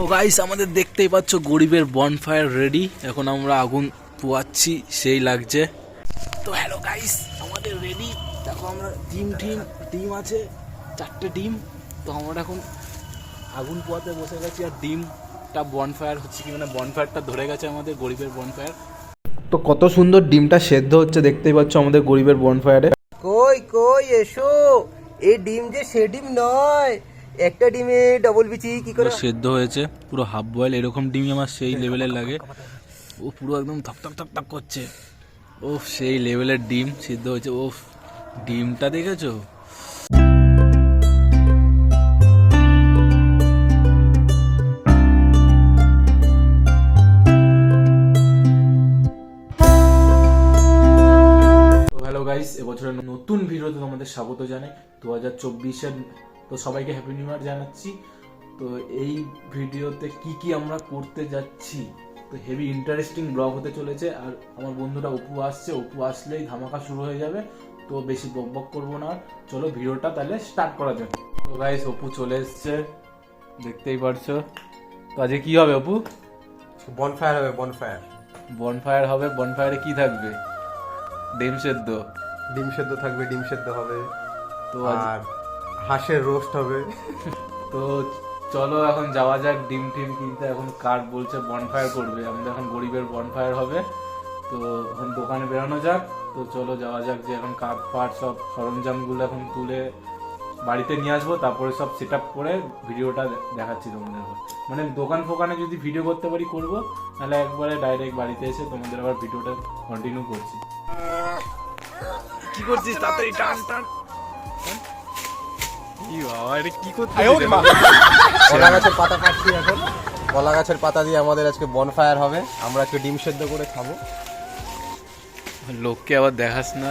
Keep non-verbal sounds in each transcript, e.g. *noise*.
তো গাইস আমাদের দেখতেই পাচ্ছ গরিবের বনফায়ার রেডি এখন আমরা আগুন পোয়াচ্ছি, সেই লাগছে। তো হ্যালো গাইস আমাদের রেডি দেখো আমরা ডিম টিম ডিম আছে, চারটে ডিম তো আমরা এখন আগুন পোয়াতে বসে গেছি আর ডিমটা বনফায়ার হচ্ছে কি মানে বনফায়ারটা ধরে গেছে আমাদের গরিবের বনফায়ার তো কত সুন্দর ডিমটা সেদ্ধ হচ্ছে, দেখতেই পাচ্ছ আমাদের গরিবের বনফায়ারে কই কই, এসো। এই ডিম যে সে ডিম নয়। একটা ডিমে ডবল বিচি কি করে? সেদ্ধ হয়েছে পুরো হাফ বয়েল এরকম ডিমই আমার সেই লেভেলের লাগে। ও পুরো একদম থক থক থক থক করছে। ও সেই লেভেলের ডিম সিদ্ধ হয়েছে ও ডিমটা দেখেছ? হ্যালো গাইস এবছরের নতুন ভিডিওতে তোমাদের স্বাগত জানাই। দু হাজার চব্বিশের তো সবাইকে হ্যাপি নিউ ইয়ার জানাচ্ছি। তো এই ভিডিওতে কি কি আমরা করতে যাচ্ছি? তো হেভি ইন্টারেস্টিং ব্লগ হতে চলেছে। আর আমার বন্ধুরা অপু আসছে। অপু আসলেই ধামাকা শুরু হয়ে যাবে। তো বেশি বক বক করব না। চলো ভিডিওটা তাহলে স্টার্ট করা যাক। তো গাইস অপু চলে এসছে। দেখতেই পারছ। তো আজকে কি হবে অপু? বনফায়ার হবে বনফায়ার বনফায়ার হবে। বনফায়ারে কি থাকবে? ডিম সেদ্ধ। ডিম সেদ্ধ থাকবে ডিম সেদ্ধ হবে। তো আর হাঁসের রোস্ট হবে। তো চলো এখন যাওয়া যাক ডিম টিম কিনতে। এখন কার বলছে বনফায়ার করবে? আমাদের এখন গরিবের বনফায়ার হবে। তো এখন দোকানে বেরোনো যাক। তো চলো যাওয়া যাক যে এখন কাঠ ফাট সব সরঞ্জামগুলো এখন তুলে বাড়িতে নিয়ে আসব। তারপরে সব সেট আপ করে ভিডিওটা দেখাচ্ছি তোমাদের। মানে দোকান ফোকানে যদি ভিডিও করতে পারি করব নাহলে একবারে ডাইরেক্ট বাড়িতে এসে তোমাদের আবার ভিডিওটা কন্টিনিউ করছি। কি করছিস? তাড়াতাড়ি টান টান। কি বাবা এটা কি করতে কলা গাছের পাতা কাটছি এখন। কলা গাছের পাতা দিয়ে আমাদের আজকে বনফায়ার হবে। আমরা আজকে ডিম সেদ্ধ করে খাব। লোককে আবার দেখাস না।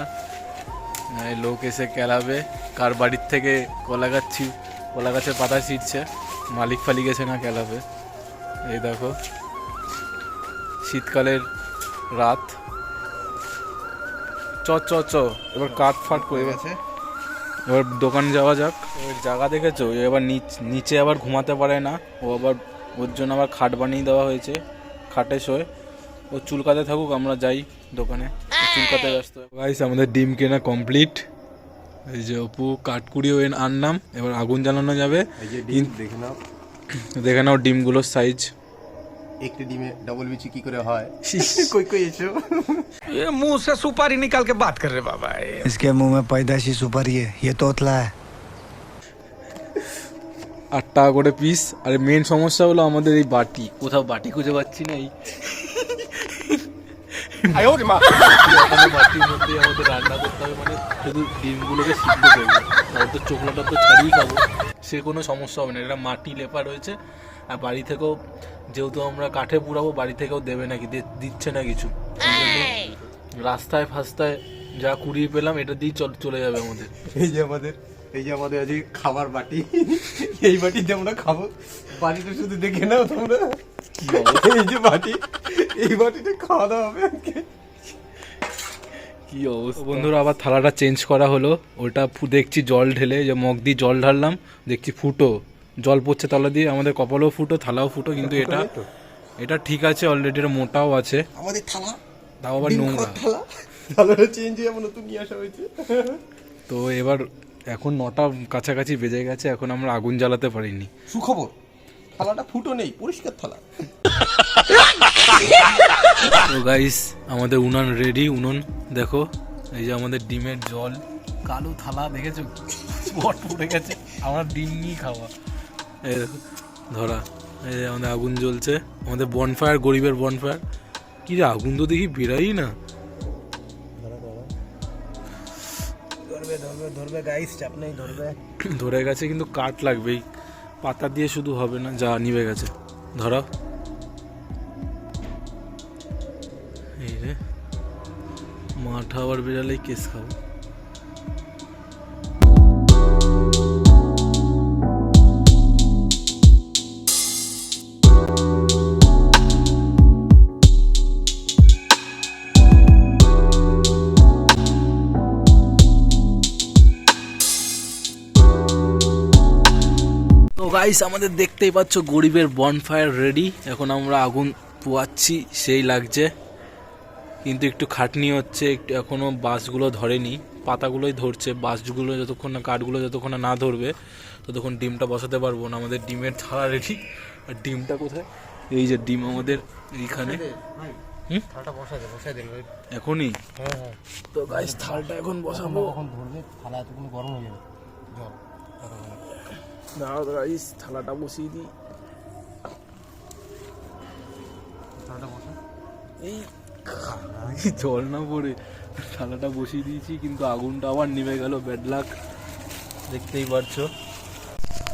লোক এসে কেলাবে। কার বাড়ির থেকে কলা গাছ কলা গাছের পাতা ছিটছে? মালিক ফালিক এসে না কেলাবে? এই দেখো। শীতকালের রাত। চ চ চ। এবার কাঠ ফাট করে গেছে। এবার দোকান যাওয়া যাক। এবার জায়গা দেখেছ? এবার নিচ- আবার ঘুমাতে পারে না। ও আবার ওর জন্য আবার খাট বানিয়ে দেওয়া হয়েছে। খাটে শোয়। ও চুলকাতে থাকুক আমরা যাই দোকানে। চুলকাতে ব্যস্ত। গাইস আমাদের ডিম কেনা কমপ্লিট এই যে অপু কাঠকুড়িও এন আনলাম। এবার আগুন জ্বালানো যাবে। এই যে ডিম দেখে নাও। দেখে নাও ডিমগুলোর সাইজ একটি ডিমে ডবল বিচি কি করে হয় *laughs* কই কই এসো ये मुंह से सुपारी निकाल के बात कर रहे बाबा ये इसके मुंह में पैदाशी सुपारी है ये तोतला है আট টাকা করে পিস আর মেন সমস্যা হলো আমাদের এই বাটি কোথাও বাটি খুঁজে পাচ্ছি না এই এখানে বাটির মধ্যে আমাদের রান্না করতে হবে মানে শুধু ডিমগুলোকে সিদ্ধ করবো তারপর তো চোখলাটা তো ছাড়িয়ে খাবো সে কোনো সমস্যা হবে না এটা মাটি লেপা রয়েছে আর বাড়ি থেকেও যেহেতু আমরা কাঠে পুরাবো বাড়ি থেকেও দেবে নাকি দে- দিচ্ছে না কিছু। রাস্তায় ফাস্তায় যা কুড়িয়ে পেলাম এটা দিয়েই চল চলে যাবে আমাদের। এই যে আমাদের এই যে আমাদের আজকে খাবার বাটি এই বাটিতে আমরা খাব। বাটিটা শুধু দেখে নাও তোমরা। এই যে বাটি এই বাটিতে খাওয়া দাওয়া হবে আজকে। কি অবস্থা? বন্ধুরা আবার থালাটা চেঞ্জ করা হলো। ওটা দেখছি জল ঢেলে যে মগ দিয়ে জল ঢাললাম দেখছি ফুটো। জল পড়ছে তলা দিয়ে আমাদের কপালও ফুটো থালাও ফুটো কিন্তু এটা এটা ঠিক আছে অলরেডি এটা মোটাও আছে। আমাদের থালা? তাও আবার নোংরা। থালা? চেঞ্জ হয়ে নতুন নিয়ে আসা হয়েছে। তো এবার এখন নটা কাছাকাছি বেজে গেছে এখন আমরা আগুন জ্বালাতে পারিনি। সুখবর থালাটা ফুটো নেই পরিষ্কার থালা। তো গাইস আমাদের উনান রেডি উনুন দেখো এই যে আমাদের ডিমের জল কালো থালা দেখেছ? স্পট পড়ে গেছে আমরা ডিম নিয়ে খাওয়া। এই দেখো ধরা। এই যে আমাদের আগুন জ্বলছে। আমাদের বনফায়ার গরিবের বনফায়ার কি রে আগুন তো দেখি বেরাই না। ধরবে ধরবে ধরবে গাইস চাপ নেই ধরবে। *clears throat* ধরে গেছে কিন্তু কাঠ লাগবে এই পাতা দিয়ে শুধু হবে না যা নিভে গেছে। ধরা এই রে মাঠা আবার বেরালেই কেস খাব। গাইস আমাদের দেখতেই পাচ্ছ গরিবের বনফায়ার রেডি এখন আমরা আগুন পোয়াচ্ছি সেই লাগছে। কিন্তু একটু খাটনি হচ্ছে একটু এখনও বাঁশগুলো ধরেনি। পাতাগুলোই ধরছে বাঁশগুলো যতক্ষণ না কাঠগুলো যতক্ষণ না ধরবে ততক্ষণ ডিমটা বসাতে পারব না। আমাদের ডিমের থালা রেডি আর ডিমটা কোথায়? এই যে ডিম আমাদের এইখানে। এখনই? হ্যাঁ হ্যাঁ। তো গাইস থালটা এখন বসাবো। তখন ধরবে থালা এতক্ষণ গরম হয়ে যাবে। দাঁড়াও গাইস থালাটা বসিয়ে দিই এই জল না পড়ে। থালাটা বসিয়ে দিয়েছি কিন্তু আগুনটা আবার নিভে গেল ব্যাড লাক দেখতেই পারছ।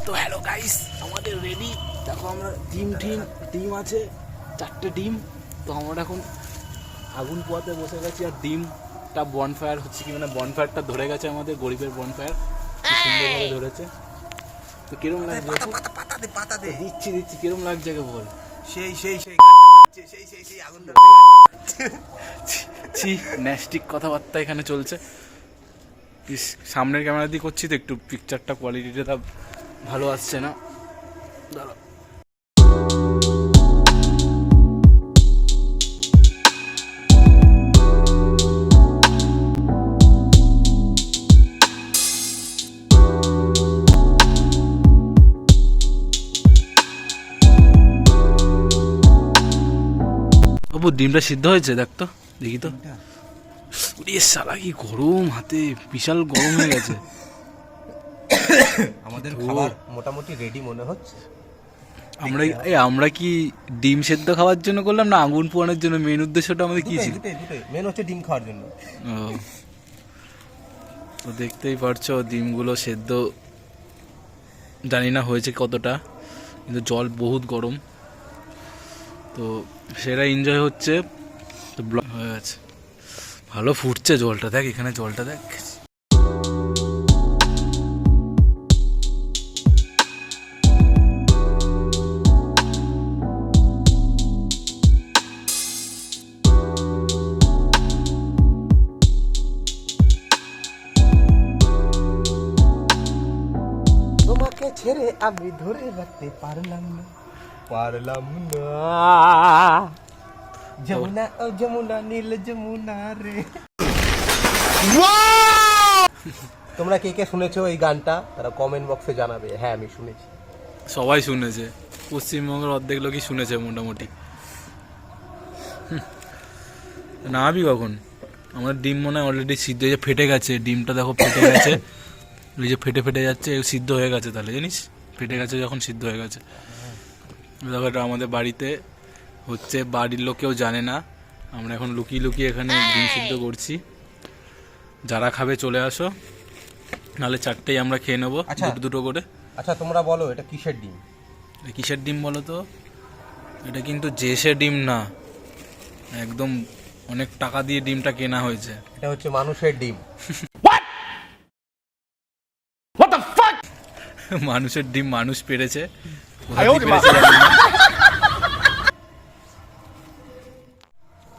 তো হ্যালো গাইস আমাদের রেডি দেখো আমরা ডিম টিম ডিম আছে চারটে ডিম তো আমরা এখন আগুন পোয়াতে বসে গেছি আর ডিমটা বনফায়ার হচ্ছে কি মানে বনফায়ারটা ধরে গেছে আমাদের গরিবের বনফায়ার সুন্দরভাবে ধরেছে। তো কিরম লাগছে? পাতা দে পাতা দে। দিচ্ছি দিচ্ছি কিরম লাগছে কে বল। সেই সেই সেই সেই সেই সেই আগুন ছি ন্যাস্টিক কথাবার্তা এখানে চলছে। ইস, সামনের ক্যামেরা দিয়ে করছি তো একটু পিকচারটা কোয়ালিটিটা ভালো আসছে না। দাঁড়াও। ডিমটা সিদ্ধ হয়েছে দেখ তো দেখি তো। উড়িয়ে শালা কি গরম হাতে বিশাল গরম হয়ে গেছে। *coughs* আমাদের খাবার মোটামুটি রেডি মনে হচ্ছে। আমরা এই আমরা কি ডিম সেদ্ধ খাওয়ার জন্য করলাম না আগুন পোয়ানোর জন্য? মেন উদ্দেশ্যটা আমাদের কি ছিল? মেন হচ্ছে ডিম খাওয়ার জন্য। তো দেখতেই পারছ ডিমগুলো সেদ্ধ। জানি না হয়েছে কতটা কিন্তু জল বহুত গরম। তো সেটা এনজয় হচ্ছে। তো ব্লক হয়ে গেছে। ভালো ফুটছে জলটা, দেখ এখানে জলটা দেখ। ছেড়ে আমি ধরে রাখতে পারলাম না। পারলাম না যমুনা ও যমুনা নীল যমুনা রে তোমরা কে কে শুনেছো এই গানটা? তারা কমেন্ট বক্সে জানাবে। হ্যাঁ আমি শুনেছি। সবাই শুনেছে। পশ্চিমবঙ্গের অর্ধেক লোকই শুনেছে মোটামুটি। নামাবি কখন? আমার ডিম মনে হয় অলরেডি সিদ্ধ হয়ে ফেটে গেছে। ডিমটা দেখো ফেটে গেছে। ওই যে ফেটে ফেটে যাচ্ছে সিদ্ধ হয়ে গেছে তাহলে জানিস? ফেটে গেছে যখন সিদ্ধ হয়ে গেছে। দেখো এটা আমাদের বাড়িতে হচ্ছে বাড়ির লোক কেউ জানে না। আমরা এখন লুকিয়ে লুকিয়ে এখানে ডিম সিদ্ধ করছি। যারা খাবে চলে আসো নাহলে চারটেই আমরা খেয়ে নেব আচ্ছা। দুটো দুটো করে। আচ্ছা তোমরা বলো এটা কিসের ডিম? এটা কিসের ডিম বলো তো? এটা কিন্তু জেসে ডিম না। একদম অনেক টাকা দিয়ে ডিমটা কেনা হয়েছে। এটা হচ্ছে মানুষের ডিম। মানুষের ডিম মানুষ পেরেছে।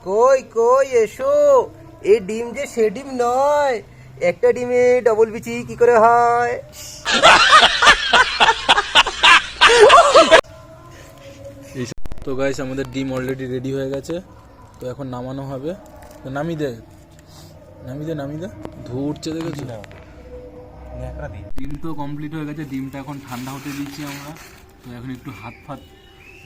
কই কই এসো। এই ডিম যে সে ডিম নয় একটা ডিমে ডবল বিচি কি করে হয়? তো গাইস আমাদের ডিম অলরেডি রেডি হয়ে গেছে। তো এখন নামানো হবে। তো নামি দে। নামি দে নামি দে। ধুরছে দেখেছ? ডিম তো কমপ্লিট হয়ে গেছে। ডিমটা এখন ঠান্ডা হতে দিচ্ছি আমরা। তো এখন একটু হাত ফাত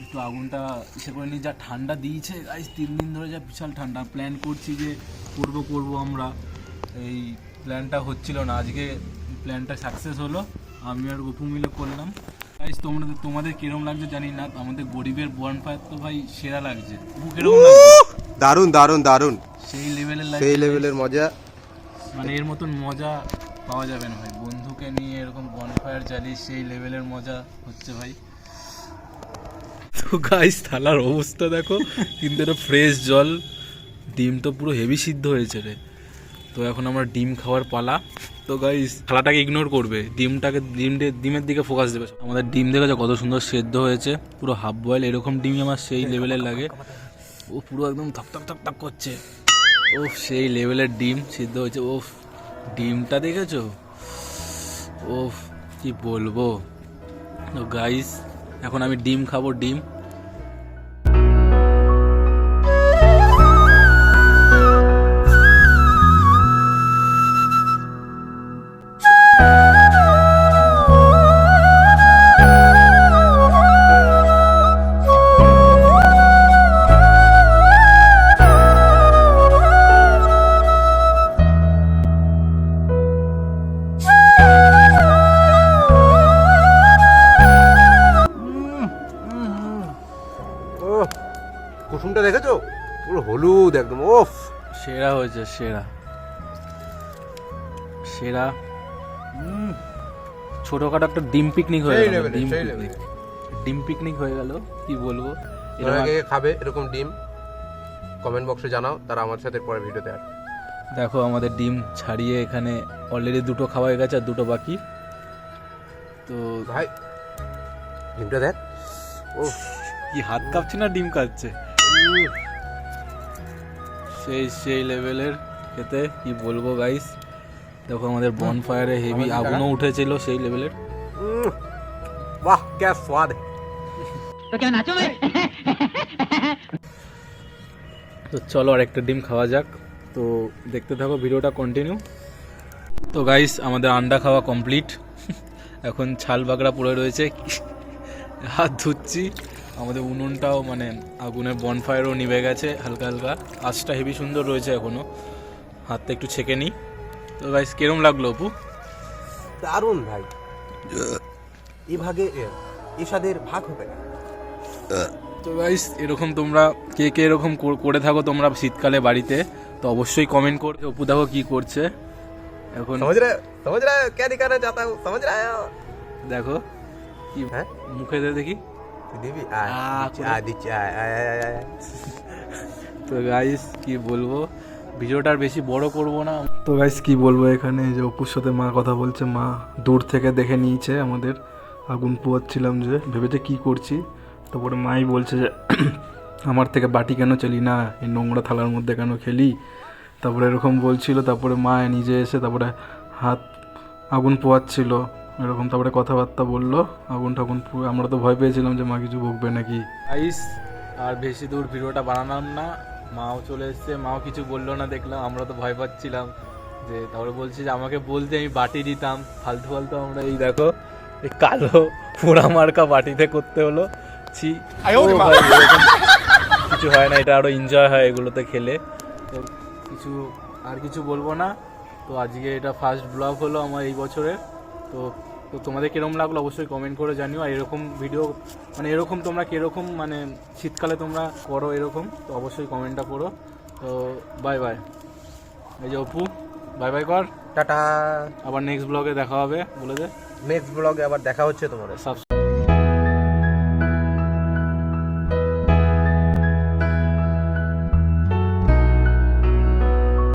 একটু আগুনটা ইসে করে নিই। যা ঠান্ডা দিয়েছে গাইস তিন দিন ধরে যা বিশাল ঠান্ডা। প্ল্যান করছি যে করব করব আমরা। এই প্ল্যানটা হচ্ছিল না। আজকে প্ল্যানটা সাকসেস হলো। আমি আর গপু মিলে করলাম। গাইস তোমরা তোমাদের কিরম লাগছে জানি না। আমাদের গরিবের বন ফায়ার তো ভাই সেরা লাগছে। গপু কিরম দারুণ দারুণ দারুণ সেই লেভেলের সেই লেভেলের মজা। মানে এর মতন মজা পাওয়া যাবে না ভাই। বন্ধুকে নিয়ে এরকম বনফায়ার জ্বালিয়ে সেই লেভেলের মজা হচ্ছে ভাই। গাইস থালার অবস্থা দেখো কিন্তু এটা ফ্রেশ জল, ডিম তো পুরো হেভি সিদ্ধ হয়েছে রে। তো এখন আমার ডিম খাওয়ার পালা। তো গাইস থালাটাকে ইগনোর করবে। ডিমটাকে, ডিম ডিমের দিকে ফোকাস দেবে। আমাদের ডিম দেখেছ, কত সুন্দর সেদ্ধ হয়েছে। পুরো হাফ বয়েল এরকম ডিমই আমার সেই লেভেলের লাগে। ও পুরো একদম থক থক থক থক করছে। ও সেই লেভেলের ডিম সিদ্ধ হয়েছে। ও ডিমটা দেখেছ? ও কি বলব? তো গাইস এখন আমি ডিম খাব, ডিম। দেখেছ? পুরো হলুদ একদম ওফ। সেরা হয়েছে সেরা। সেরা। ছোটখাটো একটা ডিম পিকনিক হয়ে গেল ডিম পিকনিক ডিম পিকনিক হয়ে গেল কি বলব? খাবে এরকম ডিম কমেন্ট বক্সে জানাও তারা আমার সাথে পরে ভিডিওতে আসবে। দেখো আমাদের ডিম ছাড়িয়ে এখানে অলরেডি দুটো খাওয়া হয়ে গেছে আর দুটো বাকি। তো ভাই ডিমটা দেখ। ও কি হাত কাঁপছে না ডিম কাঁপছে? সেই সেই লেভেলের খেতে কি বলবো গাইস দেখো আমাদের বন ফায়ারে হেভি আমাদের আগুনও উঠেছিল সেই লেভেলের वाह क्या स्वाद है তো চলো আর একটা ডিম খাওয়া যাক তো দেখতে থাকো ভিডিওটা কন্টিনিউ তো গাইস আমাদের আন্ডা খাওয়া কমপ্লিট এখন ছাল বাগড়া পড়ে রয়েছে হাত ধুচ্ছি আমাদের উনুনটাও মানে আগুনের বনফায়ারও নিভে গেছে হালকা হালকা। আঁচটা হেভি সুন্দর রয়েছে এখনও হাতটা একটু ছেঁকে নিই। তো ভাই কেরম লাগল অপু? দারুণ ভাই। এ ভাগে এসাদের ভাগ হবে না। তো গাইস এরকম তোমরা কে কে এরকম করে থাকো তোমরা শীতকালে বাড়িতে তো অবশ্যই কমেন্ট করবে অপু দেখো কি করছে। এখন সমঝ রে কে দিকারে চাতা হু দেখো কি হ্যাঁ? মুখে দে দেখি। দিবি দিচ্ছি আয় আয়, আয় তো গাইস কি বলব? ভিডিওটা আর বেশি বড় করব না। তো গাইস কি বলব এখানে? যে অপুর সাথে মা কথা বলছে মা দূর থেকে দেখে নিয়েছে আমাদের। আগুন পোয়াচ্ছিলাম যে ভেবেছে কি করছি? তারপরে মাই বলছে যে *clears throat* আমার থেকে বাটি কেন চলি না? এই নোংরা থালার মধ্যে কেন খেলি? তারপরে এরকম বলছিল তারপরে মা নিজে এসে তারপরে হাত আগুন পোয়াচ্ছিল এরকম তারপরে কথাবার্তা বলল আগুন ঠাকুন আমরা তো ভয় পেয়েছিলাম যে মা কিছু বকবে নাকি। আইস আর বেশি দূর ভিডিওটা বানালাম না মাও চলে এসছে মাও কিছু বলল না দেখলাম আমরা তো ভয় পাচ্ছিলাম। যে তারপরে বলছি যে আমাকে বলতে আমি বাটি দিতাম ফালতু ফালতু আমরা এই দেখো এই কালো পোড়া মার্কা বাটিতে করতে হলো। ছি কিছু হয় না এটা আরও এনজয় হয় এগুলোতে খেলে। তো কিছু আর কিছু বলব না। তো আজকে এটা ফার্স্ট ব্লগ হলো আমার এই বছরের। তো তো তোমাদের কীরকম লাগল অবশ্যই কমেন্ট করে জানিও। আর এরকম ভিডিও মানে এরকম তোমরা কীরকম মানে শীতকালে তোমরা করো এরকম তো অবশ্যই কমেন্টটা করো তো বাই বাই এই যে অপু বাই বাই কর। টাটা। আবার নেক্সট ব্লগে দেখা হবে বলে দে। নেক্সট ব্লগে আবার দেখা হচ্ছে তোমাদের। সাবস্ক্রাইব